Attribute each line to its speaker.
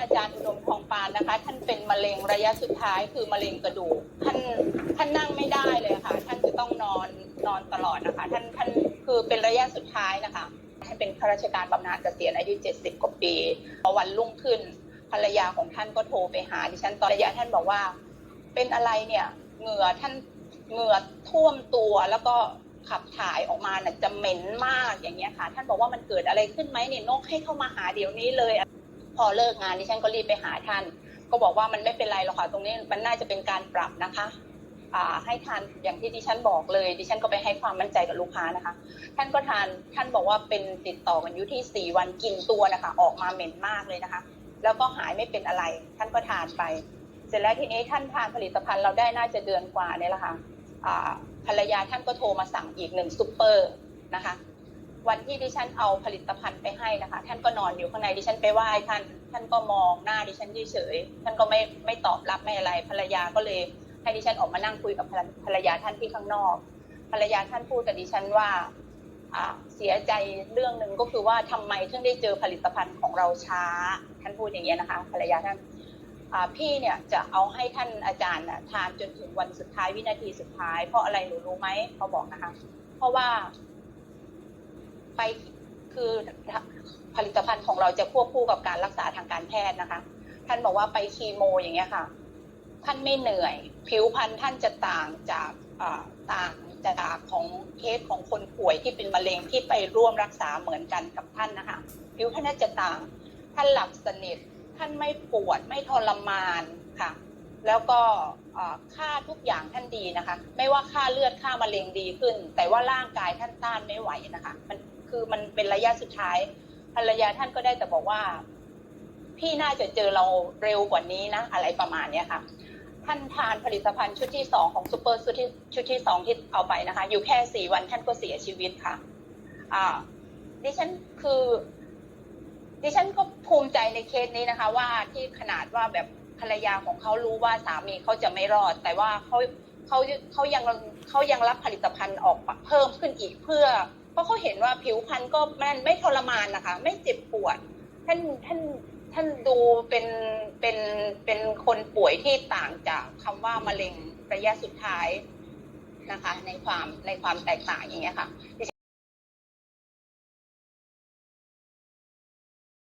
Speaker 1: อาจารย์อุดมทองปานนะคะ ท่านเป็นมะเร็งระยะสุดท้ายคือมะเร็งกระดูกท่านท่านนั่งไม่ได้เลยค่ะ ท่านจะต้องนอนนอนตลอดนะคะ ท่านท่านคือเป็นระยะสุดท้ายนะคะท่านเป็นข้าราชการบำนาญเกษียณอายุ 70 กว่าปีพอวันรุ่งขึ้นภรรยาของท่านก็โทรไปหาดิฉันตอนระยะท่านบอกว่า เป็นอะไรเนี่ยเหงื่อท่านเหงื่อท่วมตัวแล้วก็ขับถ่ายออกมาน่ะจะเหม็นมากอย่างเงี้ยค่ะ ท่านบอกว่ามันเกิดอะไรขึ้นไหมเนี่ยนกให้เข้ามาหาเดี๋ยวนี้เลย พอเลิกงานดิฉันก็รีบไปหาท่าน ก็บอกว่ามันไม่เป็นไรหรอกค่ะตรงนี้มันน่าจะเป็นการปรับนะคะอ่าให้ทานอย่างที่ดิฉันบอกเลย ดิฉันก็ไปให้ความมั่นใจกับลูกค้านะคะ ท่านก็ทานท่านบอกว่าเป็นติดต่อกันอยู่ที่สี่วันกินตัวนะคะ ออกมาเหม็นมากเลยนะคะ แล้วก็หายไม่เป็นอะไร ท่านก็ทานไป เสร็จแล้วทีนี้ท่านทานผลิตภัณฑ์เราได้น่าจะเดือนกว่าเนี่ยแหละค่ะอ่าภรรยาท่านก็โทรมาสั่งอีกหนึ่งซูเปอร์นะคะ วันที่ดิฉันเอาผลิตภัณฑ์ไปให้นะคะ ท่านก็นอนอยู่ข้างในดิฉันไปไหว้ท่าน ท่านก็มองหน้าดิฉันเฉยๆท่านก็ไม่ไม่ตอบรับไม่อะไรภรรยาก็เลยให้ดิฉันออกมานั่งคุยกับภรรภรยาท่านที่ข้างนอก ภรรยาท่านพูดกับดิฉันว่าเสียใจเรื่องหนึ่งก็คือว่าทำไมถึงได้เจอผลิตภัณฑ์ของเราช้า ท่านพูดอย่างเงี้ยนะคะ ภรรยาท่านพี่เนี่ยจะเอาให้ท่านอาจารย์ทานจนถึงวันสุดท้ายวินาทีสุดท้าย เพราะอะไรหนูรู้ไหมเขาบอกนะคะ เพราะว่า ไปคือผลิตภัณฑ์ของเราจะควบคู่กับการรักษาทางการแพทย์นะคะ ท่านบอกว่าไปคีโมอย่างเงี้ยค่ะ ท่านไม่เหนื่อย ผิวพรรณท่านจะต่างจากต่างจากของเคสของคนป่วยที่เป็นมะเร็งที่ไปร่วมรักษาเหมือนกันกับท่านนะคะ ผิวท่านจะต่าง ท่านหลับสนิท ท่านไม่ปวดไม่ทรมานค่ะ แล้วก็ค่าทุกอย่างท่านดีนะคะ ไม่ว่าค่าเลือดค่ามะเร็งดีขึ้น แต่ว่าร่างกายท่านต้านไม่ไหวนะคะ มัน คือมันเป็นระยะสุดท้ายภรรยาท่านก็ได้แต่บอกว่า พี่น่าจะเจอเราเร็วกว่านี้นะ อะไรประมาณเนี้ยค่ะ ท่านทานผลิตภัณฑ์ชุดที่สองของซูเปอร์ชุดที่ชุดที่สองที่เอาไปนะคะ อยู่แค่สี่วันท่านก็เสียชีวิตค่ะ อ่า ดิฉันคือ ดิฉันก็ภูมิใจในเคสนี้นะคะ ว่าที่ขนาดว่าแบบภรรยาของเขารู้ว่าสามีเขาจะไม่รอด แต่ว่าเขาเขาเขายังเขายังรับผลิตภัณฑ์ออกมาเพิ่มขึ้นอีกเพื่อ เพราะเขาเห็นว่าผิวพรรณก็มันไม่ทรมานนะคะ ไม่เจ็บปวด ท่านท่านท่านดูเป็นเป็นเป็นคนป่วยที่ต่างจากคำว่ามะเร็งระยะสุดท้ายนะคะ ในความในความแตกต่างอย่างเงี้ยค่ะ